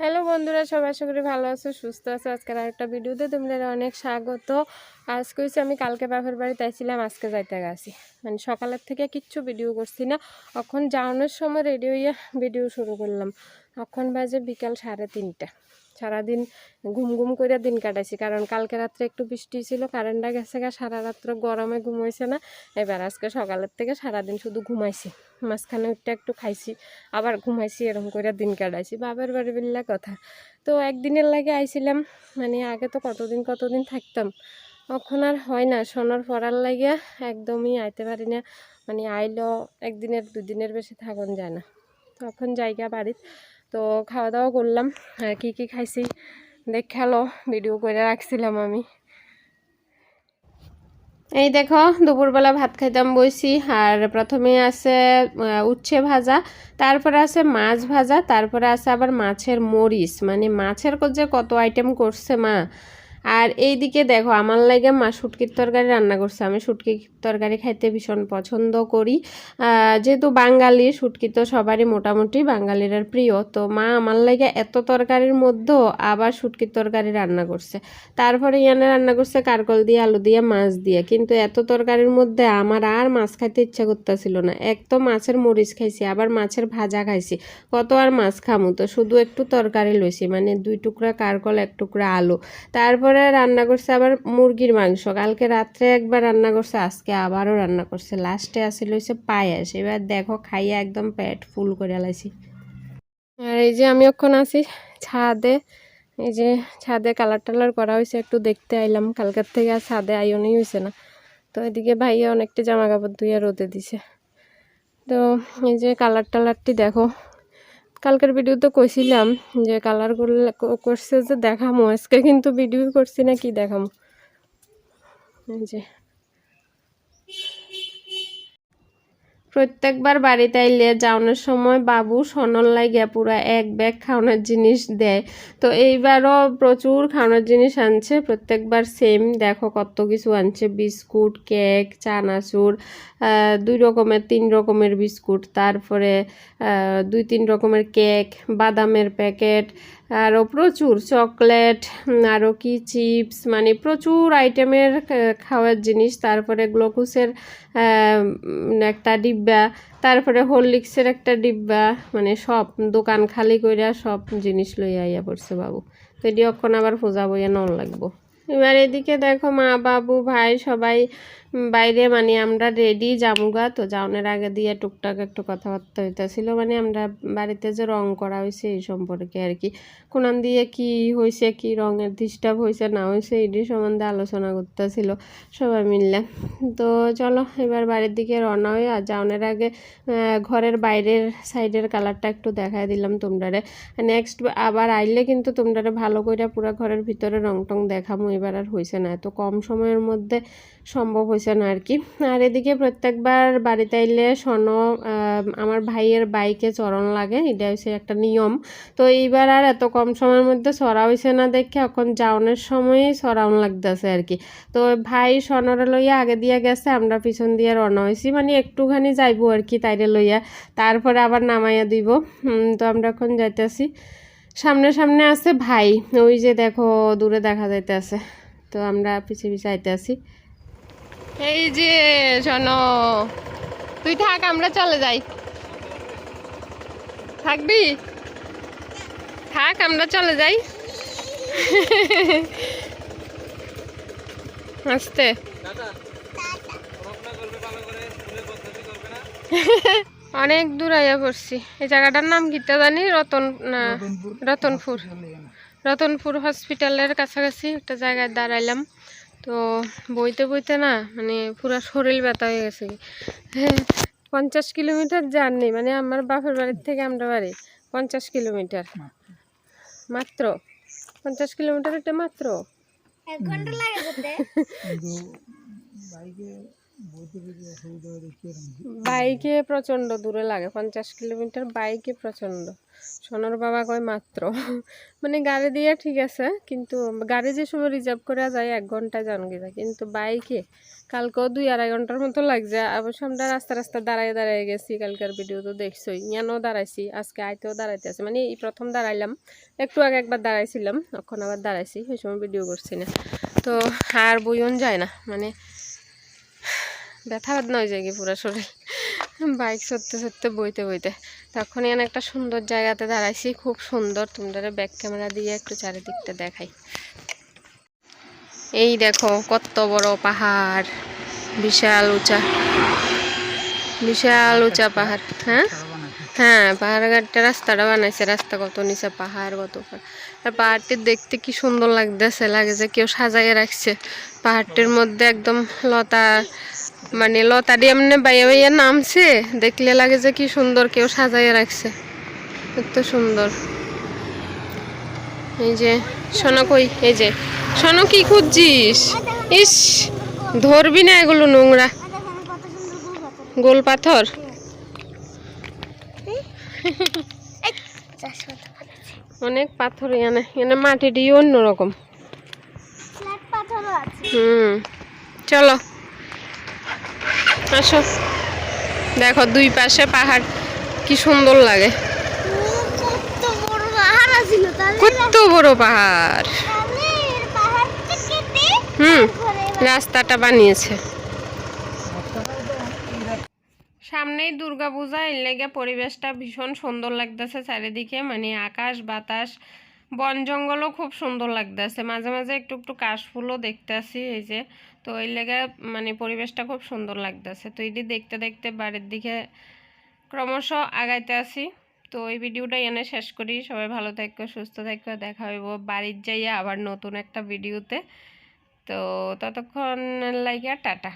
Hello বন্ধুরা, সবাই আশা ভালো আছো, সুস্থ আছো। আজকের আরেকটা ভিডিওতে তোমাদের অনেক স্বাগত। আজকে কইছি আমি কালকে বাপের বাড়িতে তাইছিলাম আজকে যাইতে গেছি মানে সকালের থেকে কিচ্ছু ভিডিও করছি না। এখন যাওয়ানোর সময় রেডি হইয়া ভিডিও শুরু করলাম। এখন বাজে বিকাল সাড়ে তিনটা। সারাদিন ঘুম ঘুম করে দিন কাটাইছি। কারণ কালকে রাত্রে একটু বৃষ্টি ছিল, কারেন্টটা গেছে গা, সারা রাত্র গরমে ঘুমাইছে না। এবার আজকে সকালের থেকে সারাদিন শুধু ঘুমাইছি, মাঝখানে উঠতে একটু খাইছি, আবার ঘুমাইছি, এরকম করে দিন কাটাইছি। বাবার বাড়ি বিল্লা কথা। তো একদিনের লাগে আইছিলাম মানে আগে তো কতদিন কতদিন থাকতাম, এখন আর হয় না। সোনার পড়ার লাগে একদমই আইতে পারি না মানে আইলো একদিনের দুদিনের বেশি থাকুন যায় না। তখন জায়গা বাড়িত তো খাওয়া দাওয়া করলাম কি কি খাইছি? দেখাল ভিডিও করে রাখছিলাম আমি। এই দেখো, দুপুরবেলা ভাত খাইতাম বইছি, আর প্রথমে আছে উচ্ছে ভাজা, তারপরে আছে মাছ ভাজা, তারপরে আছে আবার মাছের মরিচ। মানে মাছের যে কত আইটেম করছে মা আর এইদিকে দেখো, আমার লাগে মা শুটকির তরকারি রান্না করছে। আমি শুটকির তরকারি খাইতে ভীষণ পছন্দ করি। যেহেতু বাঙালি, শুটকি তো সবারই মোটামুটি বাঙালির প্রিয়। তো মা আমার লাগে এত তরকারির মধ্যেও আবার শুটকির তরকারি রান্না করছে। তারপরে ইয়ানে রান্না করছে কারকল দিয়ে, আলু দিয়ে, মাছ দিয়ে। কিন্তু এত তরকারির মধ্যে আমার আর মাছ খাইতে ইচ্ছা করতেছিল না। এক তো মাছের মরিচ খাইছি, আবার মাছের ভাজা খাইছি। কত আর মাছ খামু? তো শুধু একটু তরকারি লইছি মানে দুই টুকরা কারকল, এক টুকরা আলু। তারপরে রান্না করছে আবার মুরগির মাংস। কালকে রাত্রে একবার রান্না করছে, আজকে আবারও রান্না করছে। লাস্টে আসিল হচ্ছে পায়েস। এবার দেখো খাইয়া একদম পেট ফুল করে লাইছি। আর এই যে আমি এখন আছি ছাদে। এই যে ছাদে কালার টালার করা হয়েছে একটু দেখতে আইলাম। কালকের থেকে আর ছাদে আইওনই হয়েছে না। তো এদিকে ভাইয়া অনেকটা জামা কাপড় ধুয়ে রোদে দিছে। তো এই যে কালার টালারটি দেখো। কালকের ভিডিওতে কইছিলাম যে কালার করছে যে দেখামো। আজকে কিন্তু ভিডিও করছি না, কি দেখামো? যে। প্রত্যেকবার বাড়িতে আইলে যাওয়ানোর সময় বাবু সনল লাগিয়া পুরা এক ব্যাগ খাওয়ানোর জিনিস দেয়। তো এইবারও প্রচুর খাওয়ানোর জিনিস আনছে, প্রত্যেকবার সেম দেখো কত কিছু আনছে, বিস্কুট, কেক, চানাচুর দুই রকমের, তিন রকমের বিস্কুট, তারপরে দুই, তিন রকমের কেক, বাদামের প্যাকেট আরও প্রচুর চকলেট আরও কি চিপস মানে প্রচুর আইটেমের খাওয়ার জিনিস। তারপরে গ্লুকোজের একটা ডিব্বা, তারপরে হরলিক্সের একটা ডিব্বা মানে সব, দোকান খালি কইরা সব জিনিস লইয়া আইয়া পড়ছে বাবু। তো এটি অক্ষণ আবার পূজা বইয়া নন লাগবো। এবার এদিকে দেখো মা, বাবু, ভাই সবাই বাইরে মানে আমরা রেডি জামুগা। তো যাওনের আগে দিয়ে টুকটাক একটু কথাবার্তা হইতেছিল। মানে আমরা বাড়িতে যে রং করা হয়েছে এই সম্পর্কে আর কি কোনান দিয়ে কি হয়েছে কি রঙের ডিস্টার্ব হয়েছে না হয়েছে এটি সম্বন্ধে আলোচনা করতেছিল সবাই মিললে। তো চলো, এবার বাড়ির দিকে রওনা হয়ে আর যাওনের আগে ঘরের বাইরের সাইডের কালারটা একটু দেখাই দিলাম তোমরারে। নেক্সট আবার আইলে কিন্তু তোমরারে ভালো করে পুরো ঘরের ভিতরে রং টং দেখামো। এবার আর হয়েছে না। এত কম সময়ের মধ্যে সম্ভব হয়েছে না আর কি। আর এদিকে প্রত্যেকবার বাড়িতে আইলে শোনো আমার ভাইয়ের বাইকে চরণ লাগে, এটা হচ্ছে একটা নিয়ম। তো এইবার আর এত কম সময়ের মধ্যে সরা হয়েছে না দেখে এখন যাওনের সময়ই সরাউন লাগতেছে আর কি। তো ভাই সনরে লইয়া আগে দিয়ে গেছে, আমরা পিছন দিয়ে রওনা হয়েছি মানে একটুখানি যাইবো আর কি তাইরে লইয়া। তারপরে আবার নামাইয়া দিব। তো আমরা এখন যাইতেছি। সামনে সামনে আছে ভাই, ওই যে দেখো, দূরে দেখা যাইতেছে। তো আমরা পিছিয়ে পিছিয়ে আইতে আছি এই যে শোনো। তুই থাক আমরা চলে যাই। থাকবি? থাক আমরা চলে যাই। আসতে। অনেক দূর আইয়া পড়ছি। এই জায়গাটার নাম কিতা জানি? রতন রতনপুর। রতনপুর হসপিটালের কাছাকাছি একটা জায়গায় দাঁড়াইলাম। তো বইতে বইতে না মানে পুরো শরীর ব্যথা হয়ে গেছে। হ্যাঁ পঞ্চাশ কিলোমিটার জার্নি মানে আমার বাপের বাড়ির থেকে আমরা বাড়ি পঞ্চাশ কিলোমিটার। মাত্র? পঞ্চাশ কিলোমিটার একটা মাত্র? এক ঘণ্টা লাগে বাইকে প্রচণ্ড দূরে লাগে, পঞ্চাশ কিলোমিটার বাইকে প্রচণ্ড সোনার বাবা কয়, মাত্র। মানে গাড়ি দিয়ে ঠিক আছে, কিন্তু গাড়ি যে সময় রিজার্ভ করা যায়, এক ঘণ্টা যান গিয়ে। কিন্তু বাইকে কালকেও দুই আড়াই ঘণ্টার মতো লাগছে। অবশ্য আমরা রাস্তা রাস্তা দাঁড়ায় দাঁড়ায় গেছি, কালকের ভিডিও তো দেখছোই। ইয়ানও দাঁড়াইছি, আজকে আইতেও দাঁড়াইতে আছে। মানে এই প্রথম দাঁড়াইলাম, একটু আগে একবার দাঁড়াইছিলাম তখন আবার দাঁড়াইছি, ওই সময় ভিডিও করছি না। তো আর বইন যায় না মানে ব্যথা বেদনা হয়ে যায় পুরো শরীর। বাইক চড়তে চড়তে বইতে বইতে। তখনই আমি একটা সুন্দর জায়গাতে দাঁড়াইছি, খুব সুন্দর। তোমাদের ব্যাক ক্যামেরা দিয়ে একটু চারিদিকটা দেখাই। এই দেখো, কত বড় পাহাড়। বিশাল উঁচা। বিশাল উঁচা পাহাড় হ্যাঁ? হ্যাঁ পাহাড় ঘাটটা রাস্তাটা বানাইছে, রাস্তা কত নিচে, পাহাড় কত পাহাড়টি দেখতে কি সুন্দর লাগতেছে, লাগে যে কেউ সাজাইয়ে রাখছে। পাহাড়টির মধ্যে একদম লতা মানে লতা দিয়ে এমনি বাইয়া বাইয়া নামছে, দেখলে লাগে যে কি সুন্দর কেউ সাজাইয়ে রাখছে। এত সুন্দর। এই যে, সোনা কই? এই যে, সোনা কি খুঁজছিস? ইস, ধরবি না এগুলো নোংরা। গোল পাথর? অনেক পাথর এনে এনে মাটিটি অন্যরকম। হুম চলো। আসো। দেখো দুই পাশে পাহাড় কি সুন্দর লাগে। কত বড় পাহাড় হুম রাস্তাটা বানিয়েছে। সামনেই দুর্গা পূজা এর লেগে পরিবেশটা ভীষণ সুন্দর লাগতেছে চারিদিকে। মানে আকাশ, বাতাস, বন জঙ্গলও খুব সুন্দর লাগতেছে। মাঝে মাঝে একটু একটু কাশফুলও দেখতেছি এই যে। তো এই লেগে মানে পরিবেশটা খুব সুন্দর লাগতেছে। তো এটি দেখতে দেখতে বাড়ির দিকে ক্রমশ আগাইতে আসি। তো এই ভিডিওটা এনে শেষ করি। সবাই ভালো থাকো, সুস্থ থাকো। দেখা হইব বাড়ির যাইয়া আবার নতুন একটা ভিডিওতে। তো ততক্ষণ লাইকা টাটা।